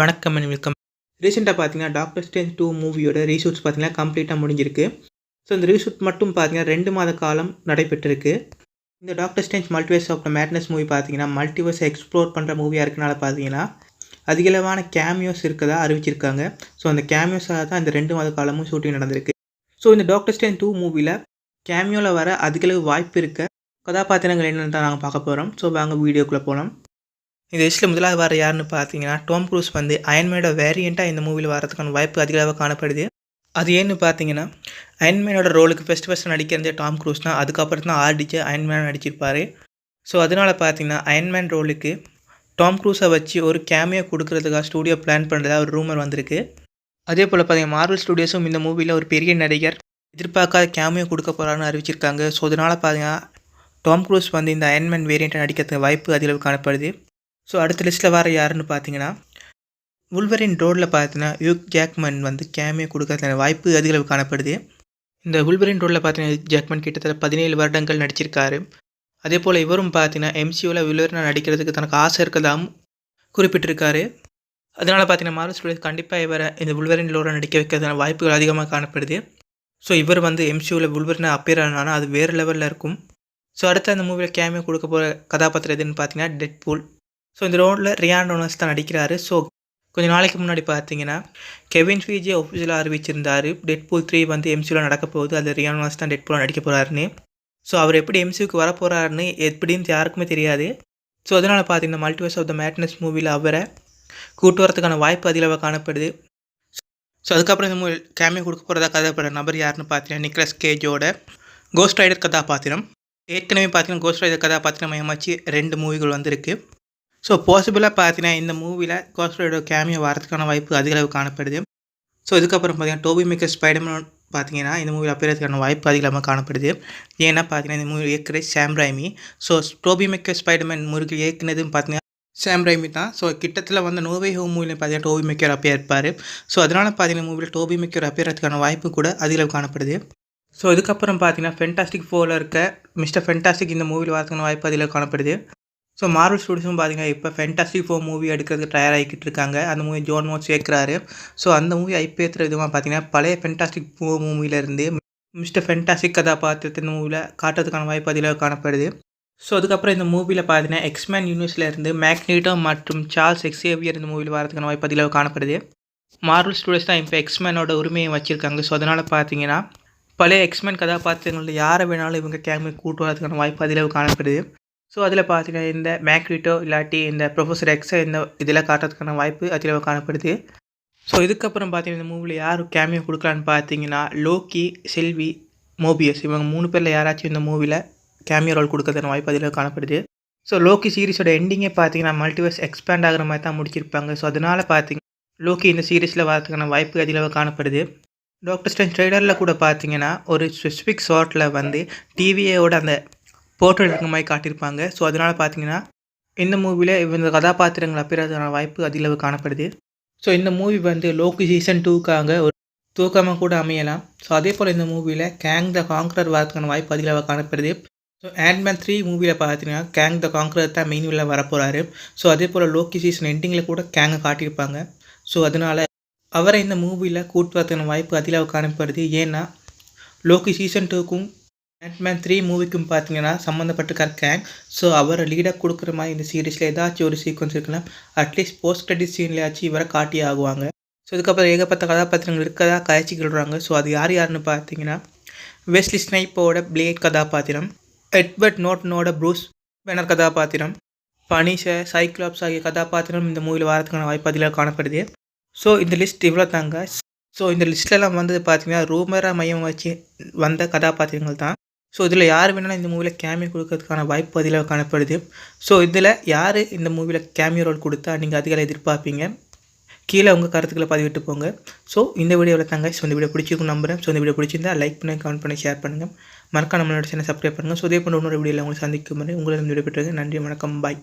வணக்கம் and welcome ரீசெண்டாக பார்த்தீங்கன்னா டாக்டர் ஸ்டேஞ்ச் டூ மூவியோட ரீஷூட்ஸ் பார்த்தீங்கன்னா கம்ப்ளீட்டாக முடிஞ்சிருக்கு. ஸோ இந்த ரீஷூட் மட்டும் பார்த்தீங்கன்னா ரெண்டு மாத காலம் நடைபெற்றிருக்கு. இந்த doctor strange multiverse of madness movie பார்த்தீங்கன்னா மல்டிவர்ஸ் எக்ஸ்ப்ளோர் பண்ணுற மூவியாக இருக்கனால பார்த்தீங்கன்னா அதிகளவான கேமியோஸ் இருக்கதா அறிவிச்சிருக்காங்க. ஸோ அந்த கேமியோஸாக தான் இந்த ரெண்டு மாத காலமும் ஷூட்டிங் நடந்திருக்கு. ஸோ இந்த டாக்டர் ஸ்டேஞ்ச் டூ மூவியில் கேமியோவில் வர அதிகளவு வாய்ப்பு இருக்க கதாபாத்திரங்கள் என்னென்னு தான் நாங்கள் பார்க்க போகிறோம் ஸோ வாங்க வீடியோக்குள்ளே போகலாம் இந்த லிஸ்ட்டில் முதலாவது வர யாருன்னு பார்த்தீங்கன்னா டோம் க்ரூஸ் வந்து அயன்மேனோட வேரியண்ட்டாக இந்த மூவியில் வரதுக்கான வாய்ப்பு அதிகமாக காணப்படுது. அது ஏன்னு பார்த்தீங்கன்னா அயன்மேனோட ரோலுக்கு ஃபஸ்ட் ஃபஸ்ட்டு நடிக்கிறதே டாம் க்ரூஸ் தான். அதுக்கப்புறம் தான் ஆர்டிச்சு அயன்மேன் நடிச்சிருப்பார். ஸோ அதனால் பார்த்தீங்கன்னா அயன்மேன் ரோலுக்கு டாம் க்ரூஸை வச்சு ஒரு கேமியோ கொடுக்குறதுக்காக ஸ்டூடியோ பிளான் பண்ணுறதா ஒரு ரூமர் வந்திருக்கு. அதே போல் பார்த்தீங்கன்னா மார்வல் ஸ்டூடியோஸும் இந்த மூவியில் ஒரு பெரிய நடிகர் எதிர்பார்க்காத கேமியோ கொடுக்க போகிறான்னு அறிவிச்சிருக்காங்க. ஸோ அதனால் பார்த்தீங்கன்னா டாம் க்ரூஸ் வந்து இந்த அயன்மேன் வேரியண்ட்டை நடிக்கிறதுக்கு வாய்ப்பு அதிகளவு காணப்படுது. ஸோ அடுத்த லிஸ்ட்டில் வர யாருன்னு பார்த்தீங்கன்னா உல்வரின் ரோடில் பார்த்தீங்கன்னா யூக் ஜாக்மன் வந்து கேமியோ கொடுக்கறதுக்கான வாய்ப்பு அதிகளவு காணப்படுது. இந்த உல்வரின் ரோடில் பார்த்தீங்கன்னா ஜாக்மன் கிட்டத்தட்ட பதினேழு வருடங்கள் நடிச்சிருக்காரு. அதே போல் இவரும் பார்த்தீங்கன்னா எம்சியூவில் வில்வரனா நடிக்கிறதுக்கு தனக்கு ஆசை இருக்கதாகவும் குறிப்பிட்டிருக்காரு. அதனால் பார்த்தீங்கன்னா மார்வல் ஸ்டூடியோஸ் கண்டிப்பாக இவரை இந்த உள்வரின் லோரை நடிக்க வைக்கிறதுக்கான வாய்ப்புகள் அதிகமாக காணப்படுது. ஸோ இவர் வந்து எம்சியூவில் உள்வரனை அப்பியர் ஆனால் அது வேறு லெவலில் இருக்கும். ஸோ அடுத்து அந்த மூவியில் கேமியோ கொடுக்க போகிற கதாபாத்திரம் எதுன்னு பார்த்தீங்கன்னா டெட் பூல் ஸோ இந்த ரோலில் ரியான் ரோனஸ் தான் நடிக்கிறாரு. ஸோ கொஞ்சம் நாளைக்கு முன்னாடி பார்த்தீங்கன்னா கெவின் ஃபீஜே ஒஃபிஷியலாக அறிவிச்சிருந்தார். டெட் பூல் த்ரீ வந்து எம்சியூவில் நடக்க போகுது. அது ரியான் தான் டெட் நடிக்க போகிறாருன்னு ஸோ அவர் எப்படி எம்சியூக்கு வர போகிறாருன்னு எப்படின்னு யாருக்குமே தெரியாது. ஸோ அதனால் பார்த்தீங்கன்னா மல்டிவர்ஸ் ஆஃப் த மேட்னஸ் மூவியில் அவரை கூட்டு வரதுக்கான வாய்ப்பு அதிகமாக காணப்படுது. ஸோ அதுக்கப்புறம் இந்த மூவி கேமியோ கொடுக்க போகிறதா கதைப்படுற நபர் யாருன்னு பார்த்தீங்கன்னா நிக்லஸ் கேஜோட கோஸ்ட் ரைடர் கதாபாத்திரம். ஏற்கனவே பார்த்தீங்கன்னா கோஸ்ட் ரைடர் கதாபாத்திரம் மையமாச்சு ரெண்டு மூவிகள் வந்திருக்கு. ஸோ பாசிபிளாக பார்த்தீங்கன்னா இந்த மூவியில் கோஸ்டரோட கேமியோ வரதுக்கான வாய்ப்பு அதிக அளவு காணப்படுது. ஸோ இதுக்கப்புறம் பார்த்தீங்கன்னா டோபி மேக்கர் ஸ்பைடர்மேன் பார்த்தீங்கன்னா இந்த மூவியில் அப்பேறதுக்கான வாய்ப்பு அதிகமாக காணப்படுது. ஏன்னா பார்த்தீங்கன்னா இந்த movie இயக்குறது Sam Raimi so Toby Maguire spiderman முருகி இயக்குனதுன்னு பார்த்தீங்கன்னா சாம்ராய்மி ரைமி தான். ஸோ கிட்டத்தில் வந்து நோவே ஹோம் மூவியில் பார்த்தீங்கன்னா டோபி மேக்கர் அப்பேர் இருப்பார். ஸோ அதனால் பார்த்தீங்கன்னா மூவியில் டோபி மேக்கர் அப்பேறதுக்கான வாய்ப்பு கூட அதிகளவு காணப்படுது. ஸோ இதுக்கப்புறம் பார்த்தீங்கன்னா ஃபென்டாஸ்டிக் ஃபோரில் இருக்க மிஸ்டர் ஃபென்டாஸ்டிக் இந்த மூவியில் வரதுக்கான வாய்ப்பு அதில் காணப்படுது. ஸோ மார்வல் ஸ்டூடியோஸும் பார்த்தீங்கன்னா இப்போ ஃபென்டாஸ்டிக் ஃபோர் மூவி எடுக்கிறதுக்கு தயார் ஆகிக்கிட்டு இருக்காங்க அந்த மூவி ஜோன் மோட் சேர்க்குறாரு ஸோ அந்த மூவி ஐப்பேற்றுற விதமாக பார்த்தீங்கன்னா பழைய ஃபென்டாஸ்டிக் ஃபோர் மூவிலேருந்து மிஸ்டர் ஃபென்டாஸ்டிக் கதாபாத்திரத்தை இந்த மூவியில் காட்டுறதுக்கான வாய்ப்பு அதில் காணப்படுது. ஸோ அதுக்கப்புறம் இந்த மூவியில் பார்த்தீங்கன்னா எக்ஸ்மேன் யூனிவர்ஸ்லேருந்து மேக்னீட்டோ மற்றும் சார்ல்ஸ் எக்ஸேவியர் இந்த மூவியில் வரதுக்கான வாய்ப்பு அதில் காணப்படுது. மார்வல் ஸ்டூடியோஸ் தான் இப்போ எக்ஸ்மேனோட உரிமையை வச்சுருக்காங்க. ஸோ அதனால் பார்த்தீங்கன்னா பழைய எக்ஸ்மேன் கதாபாத்திரங்களில் யாரை வேணாலும் இவங்க கேமே கூட்டு வரதுக்கான வாய்ப்பு அதில் காணப்படுது. ஸோ அதில் பார்த்தீங்கன்னா இந்த மேக்ரிட்டோ இல்லாட்டி இந்த ப்ரொஃபஸர் எக்ஸை இந்த இதில் காட்டுறதுக்கான வாய்ப்பு அதில் காணப்படுது. ஸோ இதுக்கப்புறம் பார்த்தீங்கன்னா இந்த மூவியில் யார் கேமியோ கொடுக்கலான்னு பார்த்தீங்கன்னா லோக்கி செல்வி மோபியஸ் இவங்க மூணு பேரில் யாராச்சும் இந்த மூவியில் கேமியோ ரோல் கொடுக்கறதுன வாய்ப்பு அதில் காணப்படுது. ஸோ லோக்கி சீரிஸோட எண்டிங்கே பார்த்தீங்கன்னா மல்டிவர்ஸ் எக்ஸ்பேண்ட் ஆகிற மாதிரி தான் முடிச்சிருப்பாங்க. ஸோ அதனால் பார்த்தீங்க லோக்கி இந்த சீரீஸில் வரதுக்கான வாய்ப்பு அதிகளவு காணப்படுது. டாக்டர் ஸ்டென் ட்ரெய்லரில் கூட பார்த்தீங்கன்னா ஒரு ஸ்பெசிஃபிக் ஷார்ட்டில் வந்து டிவியோட அந்த போர்ட்ரேட் இருக்க மாதிரி காட்டியிருப்பாங்க. ஸோ அதனால் பார்த்தீங்கன்னா இந்த மூவியில் இந்த கதாபாத்திரங்கள் அப்பேறதுக்கான வாய்ப்பு அதிகளவு காணப்படுது. ஸோ இந்த மூவி வந்து லோக்கு சீசன் டூக்காக ஒரு தூக்கமாக கூட அமையலாம். ஸோ அதே போல் இந்த மூவியில் கேங் த காங்க்ரர் வரதுக்கான வாய்ப்பு அதிகளவு காணப்படுது. ஸோ ஆண்ட்மேன் த்ரீ மூவியில் பார்த்தீங்கன்னா கேங் த காங்க்ரர் தான் மெயின் வில்ல வரப்போகிறாரு ஸோ அதே போல் லோக்கி சீசன் எண்டிங்கில் கூட கேங்கை காட்டியிருப்பாங்க. ஸோ அதனால் அவரை இந்த மூவியில் கூட்டு வரதுக்கான வாய்ப்பு அதிகளவு காணப்படுது. ஏன்னா லோக்கி சீசன் டூக்கும் பேட்மேன் த்ரீ மூவிக்கும் பார்த்தீங்கன்னா சம்மந்தப்பட்டிருக்கார் கேங் ஸோ அவரை லீடாக கொடுக்குற மாதிரி இந்த சீரீஸில் ஏதாச்சும் ஒரு சீக்வன்ஸ் இருக்கலாம். அட்லீஸ்ட் போஸ்ட் கிரெடிட் சீன்லேயாச்சும் இவரை காட்டி ஆகுவாங்க. ஸோ இதுக்கப்புறம் ஏகப்பட்ட கதாபாத்திரங்கள் இருக்கதா கழிச்சு சொல்கிறாங்க ஸோ அது யார் யாருன்னு பார்த்தீங்கன்னா வெஸ்லி ஸ்னைப்போட பிளேட் கதாபாத்திரம் எட்வர்ட் நோட்டனோட ப்ரூஸ் பேனர் கதாபாத்திரம் பனிஷ சைக்ளாப்ஸ் ஆகிய கதாபாத்திரம் இந்த மூவியில் வரதுக்கான வாய்ப்பு அதில் காணப்படுது. ஸோ இந்த லிஸ்ட் இவ்வளோ தாங்க ஸோ இந்த லிஸ்ட்லலாம் வந்தது பார்த்தீங்கன்னா ரூமராக மையம் வச்சு வந்த கதாபாத்திரங்கள் தான். ஸோ இதில் யார் வேணாலும் இந்த மூவியில் கேமியோ கொடுக்கறதுக்கான வாய்ப்பு அதில் காணப்படுது. ஸோ இதில் யார் இந்த மூவியில் கேமியோ ரோல் கொடுத்தா நீங்கள் அதிகளை எதிர்பார்ப்பீங்க? கீழே உங்கள் கருத்துக்களை பதிவிட்டு போங்க. ஸோ இந்த வீடியோவில் தாங்க. ஸோ இந்த வீடியோ பிடிச்சிருக்கும் நம்புறேன். ஸோ இந்த வீடியோ பிடிச்சிருந்தா லைக் பண்ணி கமெண்ட் பண்ணி ஷேர் பண்ணுங்கள் மறக்காம நம்மளோட சேனல் சப்ஸ்கிரைப் பண்ணுங்கள் ஸோ இதே போன்ற இன்னொரு வீடியோவில் உங்களை சந்திக்கும் முறை உங்களை விடைபெற்றது. நன்றி வணக்கம் பாய்